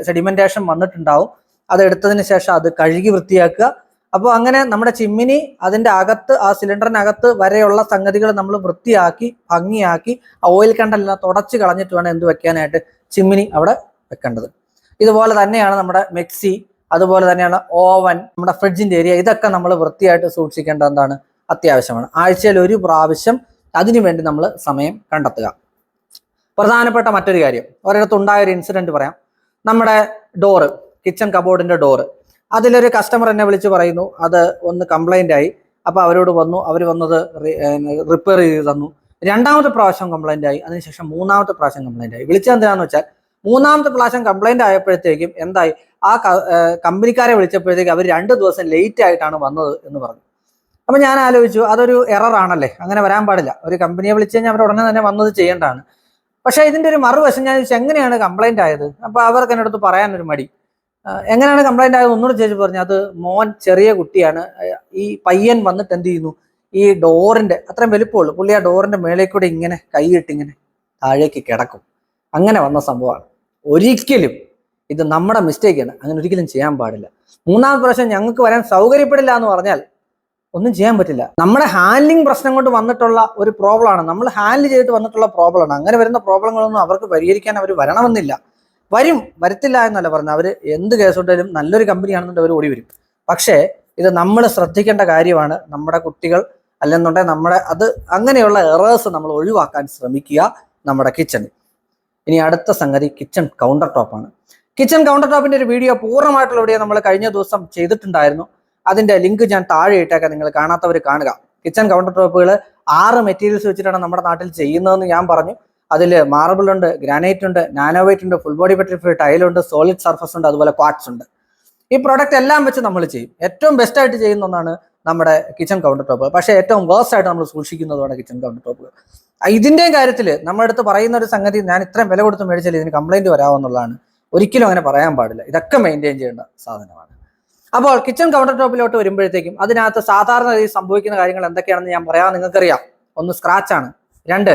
സെഡിമെന്റേഷൻ വന്നിട്ടുണ്ടാവും. അത് എടുത്തതിന് ശേഷം അത് കഴുകി വൃത്തിയാക്കുക. അപ്പോൾ അങ്ങനെ നമ്മുടെ ചിമ്മിനി അതിന്റെ അകത്ത് ആ സിലിണ്ടറിനകത്ത് വരെയുള്ള സംഗതികൾ നമ്മൾ വൃത്തിയാക്കി ഭംഗിയാക്കി ആ ഓയിൽ കണ്ടെല്ലാം തുടച്ച് കളഞ്ഞിട്ട് വേണം എന്ത് വെക്കാനായിട്ട് ചിമ്മിനി അവിടെ വെക്കേണ്ടത്. ഇതുപോലെ തന്നെയാണ് നമ്മുടെ മിക്സി അതുപോലെ തന്നെയാണ് ഓവൻ നമ്മുടെ ഫ്രിഡ്ജിന്റെ ഏരിയ ഇതൊക്കെ നമ്മൾ വൃത്തിയായിട്ട് സൂക്ഷിക്കേണ്ട എന്താണ്? അത്യാവശ്യമാണ്. ആഴ്ചയിൽ ഒരു പ്രാവശ്യം അതിനു വേണ്ടി നമ്മൾ സമയം കണ്ടെത്തുക. പ്രധാനപ്പെട്ട മറ്റൊരു കാര്യം ഒരിടത്ത് ഉണ്ടായ ഒരു ഇൻസിഡന്റ് പറയാം. നമ്മുടെ ഡോറ് കിച്ചൺ കബോർഡിന്റെ ഡോറ് അതിലൊരു കസ്റ്റമർ എന്നെ വിളിച്ച് പറയുന്നു അത് ഒന്ന് കംപ്ലൈന്റ് ആയി. അപ്പോൾ അവരോട് വന്നു അവർ വന്നത് റിപ്പയർ ചെയ്ത് തന്നു. രണ്ടാമത്തെ പ്രാവശ്യം കംപ്ലൈന്റ് ആയി അതിനുശേഷം മൂന്നാമത്തെ പ്രാവശ്യം കംപ്ലൈന്റ് ആയി. വിളിച്ചത് എന്താണെന്ന് വെച്ചാൽ മൂന്നാമത്തെ പ്രാവശ്യം കംപ്ലൈന്റ് ആയപ്പോഴത്തേക്കും എന്തായി? ആ കമ്പനിക്കാരെ വിളിച്ചപ്പോഴത്തേക്ക് അവർ രണ്ട് ദിവസം ലേറ്റ് ആയിട്ടാണ് വന്നത് എന്ന് പറഞ്ഞു. അപ്പൊ ഞാൻ ആലോചിച്ചു അതൊരു എറർ ആണല്ലേ? അങ്ങനെ വരാൻ പാടില്ല. ഒരു കമ്പനിയെ വിളിച്ചു കഴിഞ്ഞാൽ അവർ ഉടനെ തന്നെ വന്നത് ചെയ്യേണ്ടതാണ്. പക്ഷെ ഇതിന്റെ ഒരു മറുവശം ഞാൻ ചോദിച്ചു എങ്ങനെയാണ് കംപ്ലൈന്റ് ആയത്? അപ്പൊ അവർക്ക് എന്റെ അടുത്ത് പറയാനൊരു മടി. എങ്ങനെയാണ് കംപ്ലൈന്റ് ആയത്? ഒന്നുകൂടി ചോദിച്ചു പറഞ്ഞു അത് മോൻ ചെറിയ കുട്ടിയാണ്. ഈ പയ്യൻ വന്നിട്ട് എന്ത് ചെയ്യുന്നു? ഈ ഡോറിന്റെ അത്രയും വലിപ്പമുള്ളൂ പുള്ളി ആ ഡോറിന്റെ മേളിൽ കൂടെ ഇങ്ങനെ കൈയിട്ട് ഇങ്ങനെ താഴേക്ക് കിടക്കും. അങ്ങനെ വന്ന സംഭവമാണ്. ഒരിക്കലും ഇത് നമ്മുടെ മിസ്റ്റേക്കാണ് അങ്ങനെ ഒരിക്കലും ചെയ്യാൻ പാടില്ല. മൂന്നാമത്തെ പ്രാവശ്യം ഞങ്ങൾക്ക് വരാൻ സൗകര്യപ്പെടില്ല എന്ന് പറഞ്ഞാൽ ഒന്നും ചെയ്യാൻ പറ്റില്ല. നമ്മുടെ ഹാൻഡ്ലിംഗ് പ്രശ്നം കൊണ്ട് വന്നിട്ടുള്ള ഒരു പ്രോബ്ലം ആണ്. നമ്മൾ ഹാൻഡിൽ ചെയ്തിട്ട് വന്നിട്ടുള്ള പ്രോബ്ലം ആണ്. അങ്ങനെ വരുന്ന പ്രോബ്ലങ്ങളൊന്നും അവർക്ക് പരിഹരിക്കാൻ അവർ വരണമെന്നില്ല. വരും വരത്തില്ല എന്നല്ല പറഞ്ഞത്. അവർ എന്ത് കേസ് ഉണ്ടെങ്കിലും നല്ലൊരു കമ്പനിയാണെന്നുണ്ടെങ്കിൽ അവർ ഓടി വരും. പക്ഷേ ഇത് നമ്മൾ ശ്രദ്ധിക്കേണ്ട കാര്യമാണ് നമ്മുടെ കുട്ടികൾ അല്ലെന്നുണ്ടെങ്കിൽ നമ്മുടെ അത് അങ്ങനെയുള്ള എറേഴ്സ് നമ്മൾ ഒഴിവാക്കാൻ ശ്രമിക്കുക നമ്മുടെ കിച്ചണിൽ ഇനി അടുത്ത സംഗതി കിച്ചൺ കൗണ്ടർ ടോപ്പാണ് കിച്ചൺ കൗണ്ടർ ടോപ്പിന്റെ ഒരു വീഡിയോ പൂർണമായിട്ടുള്ള വീഡിയോ നമ്മൾ കഴിഞ്ഞ ദിവസം ചെയ്തിട്ടുണ്ടായിരുന്നു. അതിന്റെ ലിങ്ക് ഞാൻ താഴെ ഇട്ടേക്കാം നിങ്ങൾ കാണാത്തവർ കാണുക. കിച്ചൺ കൗണ്ടർ ടോപ്പുകൾ ആറ് മെറ്റീരിയൽസ് വെച്ചിട്ടാണ് നമ്മുടെ നാട്ടിൽ ചെയ്യുന്നതെന്ന് ഞാൻ പറഞ്ഞു. അതിൽ മാർബിൾ ഉണ്ട് ഗ്രാനൈറ്റ് ഉണ്ട് നാനോവൈറ്റ് ഉണ്ട് ഫുൾ ബോഡി പെട്രിഫൈ ടൈലുണ്ട് സോളിഡ് സർഫസ് ഉണ്ട് അതുപോലെ ക്വാട്സ് ഉണ്ട്. ഈ പ്രോഡക്റ്റ് എല്ലാം വെച്ച് നമ്മൾ ചെയ്യും. ഏറ്റവും ബെസ്റ്റ് ആയിട്ട് ചെയ്യുന്ന ഒന്നാണ് നമ്മുടെ കിച്ചൺ കൗണ്ടർ ടോപ്പ് പക്ഷേ ഏറ്റവും വേഴ്സ് ആയിട്ട് നമ്മൾ സൂക്ഷിക്കുന്നതാണ് കിച്ചൺ കൗണ്ടർ ടോപ്പ് ഇതിന്റെയും കാര്യത്തിൽ നമ്മുടെ അടുത്ത് പറയുന്ന ഒരു സംഗതി ഞാൻ ഇത്രയും വില കൊടുത്ത് മേടിച്ചാൽ ഇതിന് കംപ്ലൈന്റ് വരാമെന്നുള്ളതാണ്. ഒരിക്കലും അങ്ങനെ പറയാൻ പാടില്ല. ഇതൊക്കെ മെയിന്റെയിൻ ചെയ്യേണ്ട സാധനമാണ്. അപ്പോൾ കിച്ചൺ കൗണ്ടർ ടോപ്പിലോട്ട് വരുമ്പോഴത്തേക്കും അതിനകത്ത് സാധാരണ രീതിയിൽ സംഭവിക്കുന്ന കാര്യങ്ങൾ എന്തൊക്കെയാണെന്ന് ഞാൻ പറയാം. നിങ്ങൾക്കറിയാം. ഒന്ന് സ്ക്രാച്ച് ആണ്. രണ്ട്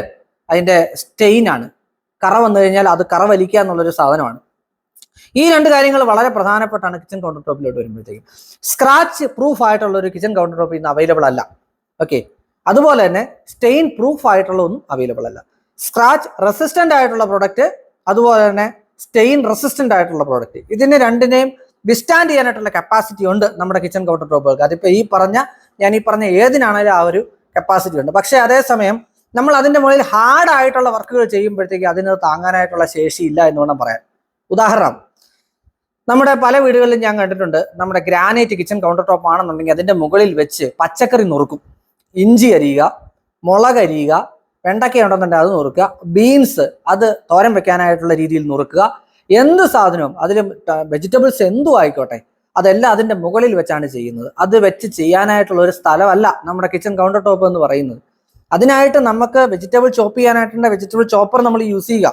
അതിന്റെ സ്റ്റെയിൻ ആണ്. കറ വന്നു കഴിഞ്ഞാൽ അത് കറ വലിക്കുക എന്നുള്ളൊരു സാധനമാണ്. ഈ രണ്ട് കാര്യങ്ങൾ വളരെ പ്രധാനപ്പെട്ടാണ് കിച്ചൺ കൗണ്ടർ ടോപ്പിലോട്ട് വരുമ്പോഴത്തേക്കും. സ്ക്രാച്ച് പ്രൂഫ് ആയിട്ടുള്ള ഒരു കിച്ചൺ കൗണ്ടർ ടോപ്പ് ഇന്ന് അവൈലബിൾ അല്ല. ഓക്കെ അതുപോലെ തന്നെ സ്റ്റെയിൻ പ്രൂഫ് ആയിട്ടുള്ള ഒന്നും അവൈലബിൾ അല്ല. സ്ക്രാച്ച് റെസിസ്റ്റന്റ് ആയിട്ടുള്ള പ്രോഡക്റ്റ് അതുപോലെ തന്നെ സ്റ്റെയിൻ റെസിസ്റ്റന്റ് ആയിട്ടുള്ള പ്രോഡക്റ്റ് ഇതിന് രണ്ടിനെയും വിസ്റ്റാൻഡ് ചെയ്യാനായിട്ടുള്ള കപ്പാസിറ്റി ഉണ്ട് നമ്മുടെ കിച്ചൺ കൗണ്ടർ ടോപ്പുകൾക്ക് അതിപ്പോൾ ഈ പറഞ്ഞ ഞാൻ ഈ പറഞ്ഞ ഏതിനാണേലും ആ ഒരു കപ്പാസിറ്റി ഉണ്ട്. പക്ഷേ അതേസമയം നമ്മൾ അതിന്റെ മുകളിൽ ഹാർഡ് ആയിട്ടുള്ള വർക്കുകൾ ചെയ്യുമ്പോഴത്തേക്ക് അതിന് താങ്ങാനായിട്ടുള്ള ശേഷിയില്ല എന്ന് വേണം പറയാൻ. ഉദാഹരണം നമ്മുടെ പല വീടുകളിലും ഞാൻ കണ്ടിട്ടുണ്ട് നമ്മുടെ ഗ്രാനൈറ്റ് കിച്ചൺ കൗണ്ടർ ടോപ്പ് ആണെന്നുണ്ടെങ്കിൽ അതിന്റെ മുകളിൽ വെച്ച് പച്ചക്കറി നുറുക്കും. ഇഞ്ചി അരിയുക മുളക് അരിയുക വെണ്ടയ്ക്ക ഉണ്ടെന്നുണ്ടെങ്കിൽ അത് നുറുക്കുക. ബീൻസ് അത് തോരൻ വെക്കാനായിട്ടുള്ള രീതിയിൽ നുറുക്കുക. എന്ത് സാധനവും അതിലും വെജിറ്റബിൾസ് എന്തും ആയിക്കോട്ടെ അതെല്ലാം അതിന്റെ മുകളിൽ വെച്ചാണ് ചെയ്യുന്നത്. അത് വെച്ച് ചെയ്യാനായിട്ടുള്ള ഒരു സ്ഥലമല്ല നമ്മുടെ കിച്ചൺ കൗണ്ടർ ടോപ്പ് എന്ന് പറയുന്നത്. അതിനായിട്ട് നമുക്ക് വെജിറ്റബിൾ ചോപ്പ് ചെയ്യാനായിട്ടുള്ള വെജിറ്റബിൾ ചോപ്പർ നമ്മൾ യൂസ് ചെയ്യുക.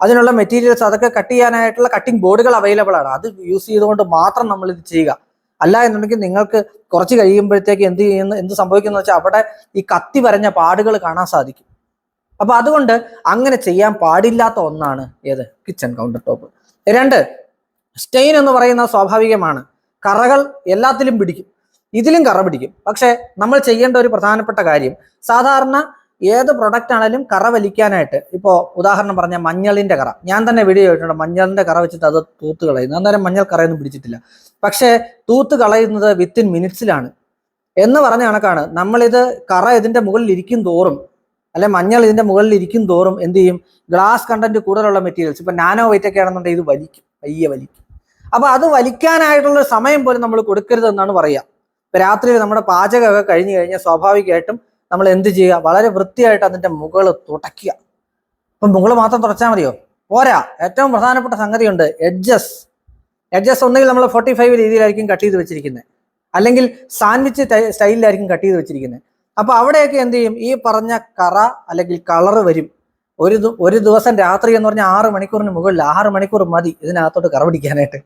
അതിനുള്ള മെറ്റീരിയൽസ് അതൊക്കെ കട്ട് ചെയ്യാനായിട്ടുള്ള കട്ടിംഗ് ബോർഡുകൾ അവൈലബിൾ ആണ്. അത് യൂസ് ചെയ്തുകൊണ്ട് മാത്രം നമ്മൾ ഇത് ചെയ്യുക. അല്ല എന്നുണ്ടെങ്കിൽ നിങ്ങൾക്ക് കുറച്ച് കഴിയുമ്പോഴത്തേക്ക് എന്ത് ചെയ്യുന്ന എന്ത് സംഭവിക്കുന്ന വെച്ചാൽ അവിടെ ഈ കത്തി വരഞ്ഞ പാടുകൾ കാണാൻ സാധിക്കും. അപ്പൊ അതുകൊണ്ട് അങ്ങനെ ചെയ്യാൻ പാടില്ലാത്ത ഒന്നാണ് ഏത്? കിച്ചൺ കൗണ്ടർ ടോപ്പ് രണ്ട് സ്റ്റെയിൻ എന്ന് പറയുന്ന സ്വാഭാവികമാണ്. കറകൾ എല്ലാത്തിലും പിടിക്കും. ഇതിലും കറ പിടിക്കും. പക്ഷേ നമ്മൾ ചെയ്യേണ്ട ഒരു പ്രധാനപ്പെട്ട കാര്യം സാധാരണ ഏത് പ്രൊഡക്റ്റ് ആണെങ്കിലും കറ വലിക്കാനായിട്ട് ഇപ്പോൾ ഉദാഹരണം പറഞ്ഞാൽ മഞ്ഞളിന്റെ കറ. ഞാൻ തന്നെ വീഡിയോ ചെയ്തിട്ടുണ്ട് മഞ്ഞളിന്റെ കറ വെച്ചിട്ട് അത് തൂത്ത് കളയുന്നു. അന്നേരം മഞ്ഞൾ കറയൊന്നും പിടിച്ചിട്ടില്ല. പക്ഷേ തൂത്ത് കളയുന്നത് വിത്തിൻ മിനിറ്റ്സിലാണ് എന്ന് പറഞ്ഞ കണക്കാണ്. നമ്മളിത് കറ ഇതിന്റെ മുകളിൽ ഇരിക്കും തോറും അല്ലെ മഞ്ഞൾ ഇതിന്റെ മുകളിൽ ഇരിക്കും തോറും എന്ത് ചെയ്യും? ഗ്ലാസ് കണ്ടന്റ് കൂടുതലുള്ള മെറ്റീരിയൽസ് ഇപ്പൊ നാനോ വൈറ്റ് ഒക്കെ ആണെന്നുണ്ടെങ്കിൽ ഇത് വലിക്കും. പയ്യെ വലിക്കും. അപ്പൊ അത് വലിക്കാനായിട്ടുള്ള സമയം പോലും നമ്മൾ കൊടുക്കരുത് എന്നാണ് പറയുക ഇപ്പൊ രാത്രിയിൽ നമ്മുടെ പാചകമൊക്കെ കഴിഞ്ഞു കഴിഞ്ഞാൽ സ്വാഭാവികമായിട്ടും നമ്മൾ എന്ത് ചെയ്യുക? വളരെ വൃത്തിയായിട്ട് അതിന്റെ മുകൾ തുടയ്ക്കുക. ഇപ്പൊ മുകൾ മാത്രം തുടച്ചാൽ മതിയോ? പോരാ. ഏറ്റവും പ്രധാനപ്പെട്ട സംഗതിയുണ്ട് എഡ്ജസ് എഡ്ജസ് ഒന്നുകിൽ നമ്മൾ ഫോർട്ടി ഫൈവ് രീതിയിലായിരിക്കും കട്ട് ചെയ്ത് വെച്ചിരിക്കുന്നത്. അല്ലെങ്കിൽ സാൻഡ്വിച്ച് സ്റ്റൈലിലായിരിക്കും കട്ട് ചെയ്ത് വെച്ചിരിക്കുന്നത്. അപ്പൊ അവിടെയൊക്കെ എന്ത് ചെയ്യും? ഈ പറഞ്ഞ കറ അല്ലെങ്കിൽ കളർ വരും. ഒരു ഒരു ദിവസം രാത്രി എന്ന് പറഞ്ഞാൽ ആറ് മണിക്കൂറിന് മുകളിൽ ആറ് മണിക്കൂർ മതി ഇതിനകത്തോട്ട് കറ പിടിക്കാനായിട്ട്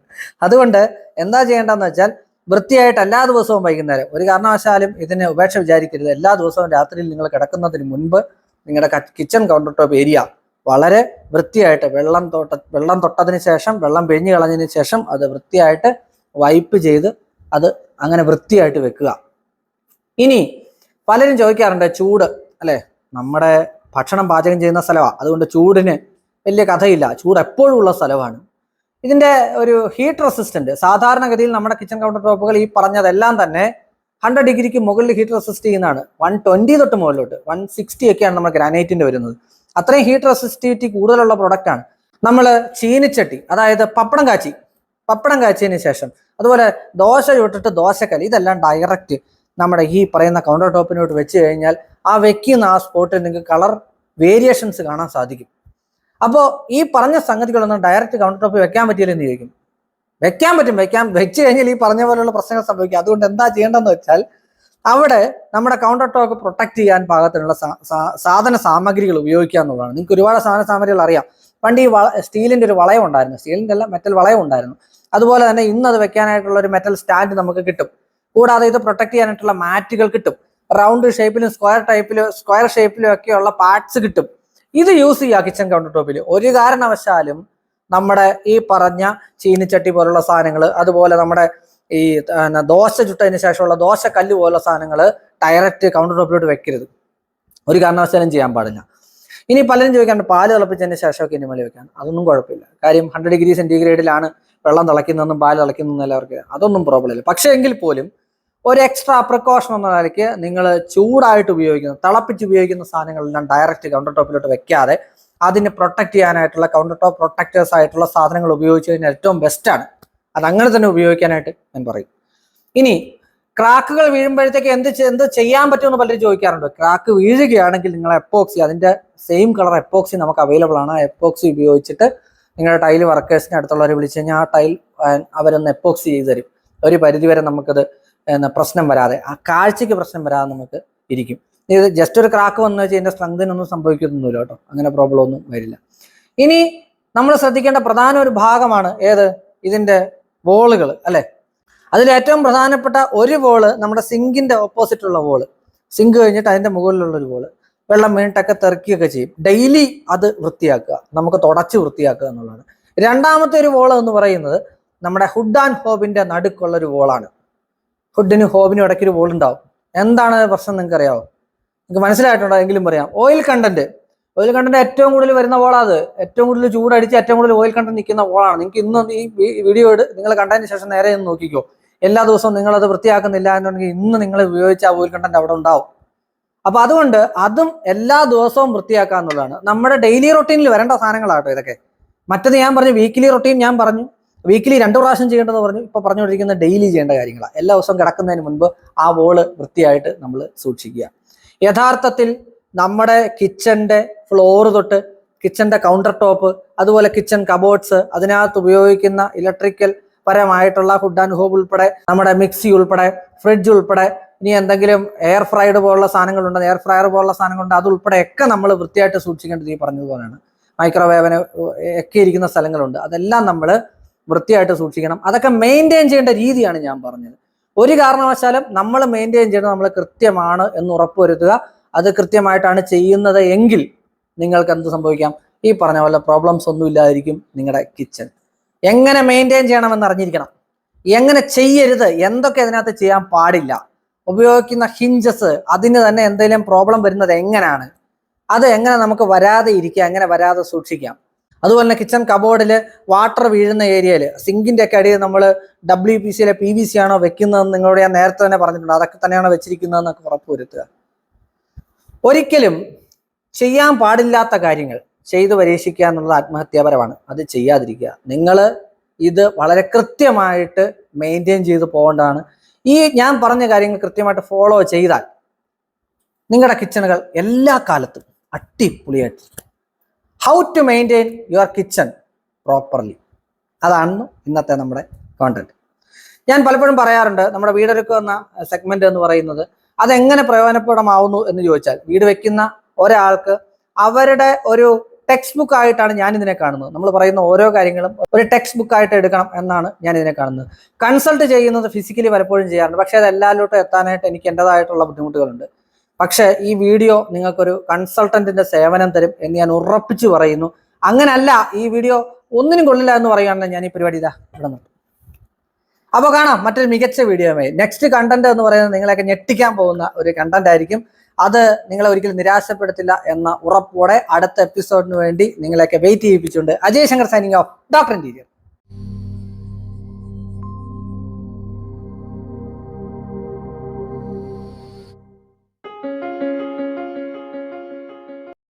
അതുകൊണ്ട് എന്താ ചെയ്യേണ്ടതെന്ന് വെച്ചാൽ വൃത്തിയായിട്ട് എല്ലാ ദിവസവും വൈകുന്നേരം. ഒരു കാരണവശാലും ഇതിനെ ഉപേക്ഷ വിചാരിക്കരുത്. എല്ലാ ദിവസവും രാത്രിയിൽ നിങ്ങൾ കിടക്കുന്നതിന് മുൻപ് നിങ്ങളുടെ കിച്ചൺ കൗണ്ടർ ടോപ്പ് ഏരിയ വളരെ വൃത്തിയായിട്ട് വെള്ളം തൊട്ട വെള്ളം തൊട്ടതിന് ശേഷം വെള്ളം പിഴിഞ്ഞു കളഞ്ഞതിന് ശേഷം അത് വൃത്തിയായിട്ട് വൈപ്പ് ചെയ്ത് അത് അങ്ങനെ വൃത്തിയായിട്ട് വെക്കുക. ഇനി പലരും ചോദിക്കാറുണ്ട് ചൂട് അല്ലേ? നമ്മുടെ ഭക്ഷണം പാചകം ചെയ്യുന്ന സ്ഥലമാണ് അതുകൊണ്ട് ചൂടിന് വലിയ കഥയില്ല. ചൂട് എപ്പോഴും ഉള്ള സ്ഥലമാണ് ഇതിന്റെ ഒരു ഹീറ്റ് റെസിസ്റ്റന്റ് സാധാരണഗതിയിൽ നമ്മുടെ കിച്ചൺ കൗണ്ടർ ടോപ്പുകൾ ഈ പറഞ്ഞതെല്ലാം തന്നെ ഹൺഡ്രഡ് ഡിഗ്രിക്ക് മുകളിൽ ഹീറ്റ് റെസിസ്റ്റ് ചെയ്യുന്നതാണ്. വൺ ട്വന്റി തൊട്ട് മുകളിലോട്ട് വൺ സിക്സ്റ്റി ഒക്കെയാണ് നമ്മുടെ ഗ്രാനൈറ്റിന്റെ വരുന്നത്. അത്രയും ഹീറ്റ് റെസിസ്റ്റിവിറ്റി കൂടുതലുള്ള പ്രൊഡക്റ്റാണ് നമ്മൾ ചീനിച്ചട്ടി അതായത് പപ്പടം കാച്ചി പപ്പടം കാച്ചിയതിന് ശേഷം അതുപോലെ ദോശ ചുട്ടിട്ട് ദോശക്കല്ല് ഇതെല്ലാം ഡയറക്റ്റ് നമ്മുടെ ഈ പറയുന്ന കൗണ്ടർ ടോപ്പിനോട്ട് വെച്ച് കഴിഞ്ഞാൽ ആ വെക്കുന്ന ആ സ്പോട്ടിൽ നിങ്ങൾക്ക് കളർ വേരിയേഷൻസ് കാണാൻ സാധിക്കും. അപ്പോൾ ഈ പറഞ്ഞ സംഗതികളൊന്നും ഡയറക്റ്റ് കൗണ്ടർ ടോപ്പിൽ വെക്കാൻ പറ്റിയില്ലെന്ന് ചോദിക്കും. വെക്കാൻ പറ്റും വെക്കാൻ വെച്ച് കഴിഞ്ഞാൽ ഈ പറഞ്ഞ പോലെയുള്ള പ്രശ്നങ്ങൾ സംഭവിക്കും. അതുകൊണ്ട് എന്താ ചെയ്യേണ്ടതെന്ന് വെച്ചാൽ അവിടെ നമ്മുടെ കൗണ്ടർ ടോപ്പ് പ്രൊട്ടക്ട് ചെയ്യാൻ പാകത്തിനുള്ള സാധന സാമഗ്രികൾ ഉപയോഗിക്കുക എന്നുള്ളതാണ്. നിങ്ങൾക്ക് ഒരുപാട് സാധന സാമഗ്രികൾ അറിയാം. പണ്ട് ഈ വള സ്റ്റീലിന്റെ ഒരു വളയം ഉണ്ടായിരുന്നു. സ്റ്റീലിന്റെ അല്ല മെറ്റൽ വളയം ഉണ്ടായിരുന്നു. അതുപോലെ തന്നെ ഇന്ന് അത് വെക്കാനായിട്ടുള്ള ഒരു മെറ്റൽ സ്റ്റാൻഡ് നമുക്ക് കിട്ടും. കൂടാതെ ഇത് പ്രൊട്ടക്ട് ചെയ്യാനായിട്ടുള്ള മാറ്റുകൾ കിട്ടും. റൗണ്ട് ഷേപ്പിലും സ്ക്വയർ ടൈപ്പിലും സ്ക്വയർ ഷേപ്പിലും ഒക്കെയുള്ള പാർട്സ് കിട്ടും. ഇത് യൂസ് ചെയ്യുക കിച്ചൺ കൗണ്ടർ ടോപ്പിൽ ഒരു കാരണവശാലും നമ്മുടെ ഈ പറഞ്ഞ ചീനിച്ചട്ടി പോലുള്ള സാധനങ്ങൾ അതുപോലെ നമ്മുടെ ഈ ദോശ ചുട്ടതിന് ശേഷമുള്ള ദോശ കല്ല് പോലുള്ള സാധനങ്ങൾ ഡയറക്റ്റ് കൗണ്ടർ ടോപ്പിലോട്ട് വെക്കരുത്. ഒരു കാരണവശാലും ചെയ്യാൻ പാടില്ല. ഇനി പലരും ചോദിക്കാണ്ട് പാൽ തിളപ്പിച്ചതിന് ശേഷമൊക്കെ ഇനി മലി വെക്കാൻ. അതൊന്നും കുഴപ്പമില്ല. കാര്യം ഹൺഡ്രഡ് ഡിഗ്രി സെന്റിഗ്രേഡിലാണ് വെള്ളം തിളയ്ക്കുന്നതെന്നും പാൽ തിളയ്ക്കുന്നതെന്നും എല്ലാവർക്കും അതൊന്നും പ്രോബ്ലം ഇല്ല. പക്ഷേ എങ്കിൽ പോലും ഒരു എക്സ്ട്രാ പ്രിക്കോഷൻ എന്ന നിലയ്ക്ക് നിങ്ങൾ ചൂടായിട്ട് ഉപയോഗിക്കുന്ന തിളപ്പിച്ച് ഉപയോഗിക്കുന്ന സാധനങ്ങളെല്ലാം ഡയറക്റ്റ് കൗണ്ടർ ടോപ്പിലോട്ട് വെക്കാതെ അതിനെ പ്രൊട്ടക്ട് ചെയ്യാനായിട്ടുള്ള കൗണ്ടർ ടോപ്പ് പ്രൊട്ടക്റ്റേഴ്സ് ആയിട്ടുള്ള സാധനങ്ങൾ ഉപയോഗിച്ച് കഴിഞ്ഞാൽ ഏറ്റവും ബെസ്റ്റാണ് അത് അങ്ങനെ തന്നെ ഉപയോഗിക്കാനായിട്ട് ഞാൻ പറയും. ഇനി ക്രാക്കുകൾ വീഴുമ്പോഴത്തേക്ക് എന്ത് എന്ത് ചെയ്യാൻ പറ്റുമെന്ന് പലരും ചോദിക്കാറുണ്ട്. ക്രാക്ക് വീഴുകയാണെങ്കിൽ നിങ്ങൾ എപ്പോക്സി അതിന്റെ സെയിം കളർ എപ്പോക്സി നമുക്ക് അവൈലബിൾ ആണ്. എപ്പോക്സി ഉപയോഗിച്ചിട്ട് നിങ്ങളുടെ ടൈൽ വർക്കേഴ്സിന് അടുത്തുള്ളവരെ വിളിച്ച് കഴിഞ്ഞാൽ ആ ടൈൽ അവരൊന്ന് എപ്പോക്സി ചെയ്ത് തരും. ഒരു പരിധിവരെ നമുക്കത് പ്രശ്നം വരാതെ ആ കാഴ്ചയ്ക്ക് പ്രശ്നം വരാതെ നമുക്ക് ഇരിക്കും. ഇത് ജസ്റ്റ് ഒരു ക്രാക്ക് വന്നു വെച്ചാൽ ഇതിന്റെ സ്ട്രെങ്തിനൊന്നും സംഭവിക്കുന്നൊന്നുമില്ല കേട്ടോ. അങ്ങനെ പ്രോബ്ലം ഒന്നും വരില്ല. ഇനി നമ്മൾ ശ്രദ്ധിക്കേണ്ട പ്രധാന ഒരു ഭാഗമാണ് ഏത്? ഇതിന്റെ വോളുകൾ അല്ലേ? അതിൽ ഏറ്റവും പ്രധാനപ്പെട്ട ഒരു വോൾ നമ്മുടെ സിങ്കിന്റെ ഓപ്പോസിറ്റുള്ള വോൾ സിങ്ക് കഴിഞ്ഞിട്ട് അതിന്റെ മുകളിലുള്ള ഒരു വോൾ വെള്ളം വീണിട്ടൊക്കെ തെറിക്കുകയൊക്കെ ചെയ്യും. ഡെയിലി അത് വൃത്തിയാക്കുക. നമുക്ക് തുടച്ച് വൃത്തിയാക്കുക എന്നുള്ളതാണ്. രണ്ടാമത്തെ ഒരു വോൾ എന്ന് പറയുന്നത് നമ്മുടെ ഹുഡ് ആൻഡ് ഹോബിന്റെ നടുക്കുള്ള ഒരു വോളാണ് ഹുഡിനും ഹോബിനും ഇടയ്ക്ക് ഒരു വോൾ ഉണ്ടാവും. എന്താണ് പ്രശ്നം നിങ്ങൾക്ക് അറിയാവോ? നിങ്ങൾക്ക് മനസ്സിലായിട്ടുണ്ടോ? എങ്കിലും പറയാം. ഓയിൽ കണ്ടന്റ് ഓയിൽ കണ്ടന്റ് ഏറ്റവും കൂടുതൽ വരുന്ന ബോളാത് ഏറ്റവും കൂടുതൽ ചൂടടിച്ച് ഏറ്റവും കൂടുതൽ ഓയിൽ കണ്ടന്റ് നിൽക്കുന്ന വോളാണ് നിങ്ങൾക്ക് ഇന്ന് ഈ വീഡിയോ നിങ്ങൾ കണ്ടതിന് ശേഷം നേരെ ഒന്ന് നോക്കിക്കോ. എല്ലാ ദിവസവും നിങ്ങൾ അത് വൃത്തിയാക്കുന്നില്ല എന്നുണ്ടെങ്കിൽ ഇന്ന് നിങ്ങൾ ഉപയോഗിച്ച ആ ഓയിൽ കണ്ടന്റ് അവിടെ ഉണ്ടാവും. അപ്പൊ അതുകൊണ്ട് അതും എല്ലാ ദിവസവും വൃത്തിയാക്കുക എന്നുള്ളതാണ് നമ്മുടെ ഡെയിലി റൊട്ടീനിൽ വരേണ്ട സാധനങ്ങളാട്ടോ ഇതൊക്കെ. മറ്റത് ഞാൻ പറഞ്ഞു വീക്കിലി റൊട്ടീൻ ഞാൻ പറഞ്ഞു. വീക്കിലി രണ്ട് പ്രാവശ്യം ചെയ്യേണ്ടതെന്ന് പറഞ്ഞു. ഇപ്പൊ പറഞ്ഞുകൊണ്ടിരിക്കുന്ന ഡെയിലി ചെയ്യേണ്ട കാര്യങ്ങൾ എല്ലാ ദിവസവും കിടക്കുന്നതിന് മുൻപ് ആ വോൾ വൃത്തിയായിട്ട് നമ്മൾ സൂക്ഷിക്കുക. യഥാർത്ഥത്തിൽ നമ്മുടെ കിച്ചന്റെ ഫ്ലോർ തൊട്ട് കിച്ചന്റെ കൗണ്ടർ ടോപ്പ് അതുപോലെ കിച്ചൺ കബോർഡ്സ് അതിനകത്ത് ഉപയോഗിക്കുന്ന ഇലക്ട്രിക്കൽ പരമായിട്ടുള്ള ഫുഡ് ആൻഡ് ഹോബ് ഉൾപ്പെടെ നമ്മുടെ മിക്സി ഉൾപ്പെടെ ഫ്രിഡ്ജ് ഉൾപ്പെടെ ഇനി എന്തെങ്കിലും എയർ ഫ്രൈഡ് പോലുള്ള സാധനങ്ങളുണ്ട് എയർ ഫ്രയർ പോലുള്ള സാധനങ്ങളുണ്ട് അത് ഉൾപ്പെടെ ഒക്കെ നമ്മൾ വൃത്തിയായിട്ട് സൂക്ഷിക്കേണ്ടത് ഈ പറഞ്ഞതുപോലെയാണ്. മൈക്രോവേവന് ഒക്കെ ഇരിക്കുന്ന സ്ഥലങ്ങളുണ്ട്. അതെല്ലാം നമ്മൾ വൃത്തിയായിട്ട് സൂക്ഷിക്കണം. അതൊക്കെ മെയിന്റെയിൻ ചെയ്യേണ്ട രീതിയാണ് ഞാൻ പറഞ്ഞത്. ഒരു കാരണവശാലും നമ്മൾ മെയിന്റെയിൻ ചെയ്യുന്നത് നമ്മൾ കൃത്യമാണ് എന്ന് ഉറപ്പുവരുത്തുക. അത് കൃത്യമായിട്ടാണ് ചെയ്യുന്നത് എങ്കിൽ നിങ്ങൾക്ക് എന്ത് സംഭവിക്കാം? ഈ പറഞ്ഞ പോലെ പ്രോബ്ലംസ് ഒന്നും ഇല്ലാതിരിക്കും നിങ്ങളുടെ കിച്ചൺ എങ്ങനെ മെയിന്റെയിൻ ചെയ്യണമെന്ന് അറിഞ്ഞിരിക്കണം. എങ്ങനെ ചെയ്യരുത്? എന്തൊക്കെ അതിനകത്ത് ചെയ്യാൻ പാടില്ല? ഉപയോഗിക്കുന്ന ഹിഞ്ചസ് അതിന് തന്നെ എന്തെങ്കിലും പ്രോബ്ലം വരുന്നത് എങ്ങനെയാണ് അത് എങ്ങനെ നമുക്ക് വരാതെ ഇരിക്കാം? എങ്ങനെ വരാതെ സൂക്ഷിക്കാം? അതുപോലെ തന്നെ കിച്ചൺ കബോർഡിൽ വാട്ടർ വീഴുന്ന ഏരിയയിൽ സിങ്കിന്റെ ഒക്കെ അടിയിൽ നമ്മൾ ഡബ്ല്യു പി സിയിലെ പി വി സി ആണോ വെക്കുന്നതെന്ന് നിങ്ങളോട് ഞാൻ നേരത്തെ തന്നെ പറഞ്ഞിട്ടുണ്ട്. അതൊക്കെ തന്നെയാണ് വെച്ചിരിക്കുന്നതെന്നൊക്കെ ഉറപ്പുവരുത്തുക ഒരിക്കലും ചെയ്യാൻ പാടില്ലാത്ത കാര്യങ്ങൾ ചെയ്തു പരീക്ഷിക്കുക എന്നുള്ളത് ആത്മഹത്യാപരമാണ്. അത് ചെയ്യാതിരിക്കുക. നിങ്ങൾ ഇത് വളരെ കൃത്യമായിട്ട് മെയിന്റെയിൻ ചെയ്ത് പോകേണ്ടതാണ്. ഈ ഞാൻ പറഞ്ഞ കാര്യങ്ങൾ കൃത്യമായിട്ട് ഫോളോ ചെയ്താൽ നിങ്ങളുടെ കിച്ചണുകൾ എല്ലാ കാലത്തും അടിപൊളിയായിട്ട് how to maintain your kitchen properly അതാണ് ഇന്നത്തെ നമ്മുടെ കോണ്ടന്റ് ഞാൻ പലപ്പോഴും പറയാറുണ്ട് നമ്മുടെ വീടൊരുക്കുക എന്ന സെഗ്മെന്റ് എന്ന് പറയുന്നത് അതെങ്ങനെ പ്രയോജനപ്രദമാവുന്നു എന്ന് ചോദിച്ചാൽ വീട് വെക്കുന്ന ഒരാൾക്ക് അവരുടെ ഒരു ടെക്സ്റ്റ് ബുക്ക് ആയിട്ടാണ് ഞാൻ ഇതിനെ കാണുന്നത്. നമ്മൾ പറയുന്ന ഓരോ കാര്യങ്ങളും ഒരു ടെക്സ്റ്റ് ബുക്ക് ആയിട്ട് എടുക്കണം എന്നാണ് ഞാൻ ഇതിനെ കാണുന്നത്. കൺസൾട്ട് ചെയ്യുന്നത് ഫിസിക്കലി പലപ്പോഴും ചെയ്യാറുണ്ട് പക്ഷേ അത് എല്ലാവരിലോട്ടും എത്താനായിട്ട് എനിക്ക് എന്റെതായിട്ടുള്ള ബുദ്ധിമുട്ടുകളുണ്ട്. പക്ഷേ ഈ വീഡിയോ നിങ്ങൾക്കൊരു കൺസൾട്ടന്റിന്റെ സേവനം തരും എന്ന് ഞാൻ ഉറപ്പിച്ചു പറയുന്നു. അങ്ങനല്ല ഈ വീഡിയോ ഒന്നിനും കൊള്ളില്ല എന്ന് പറയുകയാണെങ്കിൽ ഞാൻ ഈ പരിപാടി ഇതാ ഇടുന്നു അപ്പോൾ കാണാം മറ്റൊരു മികച്ച വീഡിയോയുമായി. നെക്സ്റ്റ് കണ്ടന്റ് എന്ന് പറയുന്നത് നിങ്ങളെയൊക്കെ ഞെട്ടിക്കാൻ പോകുന്ന ഒരു കണ്ടന്റ് ആയിരിക്കും. അത് നിങ്ങളെ ഒരിക്കലും നിരാശപ്പെടുത്തില്ല എന്ന ഉറപ്പോടെ അടുത്ത എപ്പിസോഡിന് വേണ്ടി നിങ്ങളെയൊക്കെ wait ചെയ്യിപ്പിച്ചുകൊണ്ട് Ajay Shankar signing off doctor interior